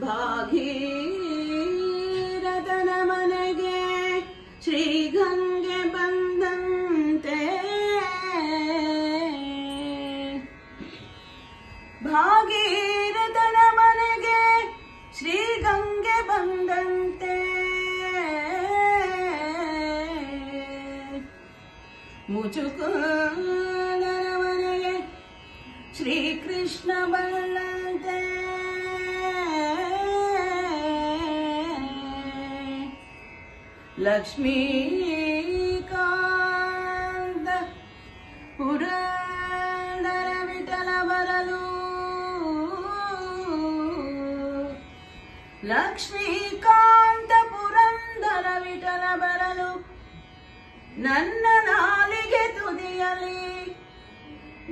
ಭಾಗೀರಥನ ಮನೆಗೆ ಶ್ರೀಗಂಗೆ ಬಂದಂತೆ. ಭಾಗೀರಥನ ಮನೆಗೆ ಶ್ರೀಗಂಗೆ ಬಂದಂತೆ. ಮುಚುಕುಂದನ ಮನೆಗೆ ಶ್ರೀಕೃಷ್ಣ ಬಂದಂತೆ ಲಕ್ಷ್ಮೀಕಾಂತ ಪುರಂದರ ವಿಠಲ ಬರಲು. ಲಕ್ಷ್ಮೀಕಾಂತ ಪುರಂದರ ವಿಠಲ ಬರಲು. ನನ್ನ ನಾಲಿಗೆ ತುದಿಯಲಿ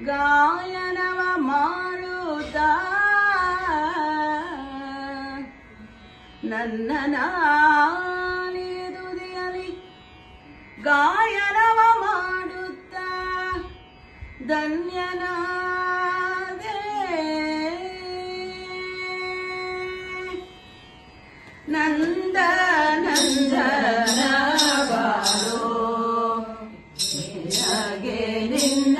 ಗಾಯನವ ಮಾಡುತ್ತ. ನನ್ನ ತುದಿಯಲಿ ಗಾಯನವ ಮಾಡುತ್ತ ಧನ್ಯನಾದೆ. ನಂದ ನಂದನ ಬಾರೋ ನಿನ್ನ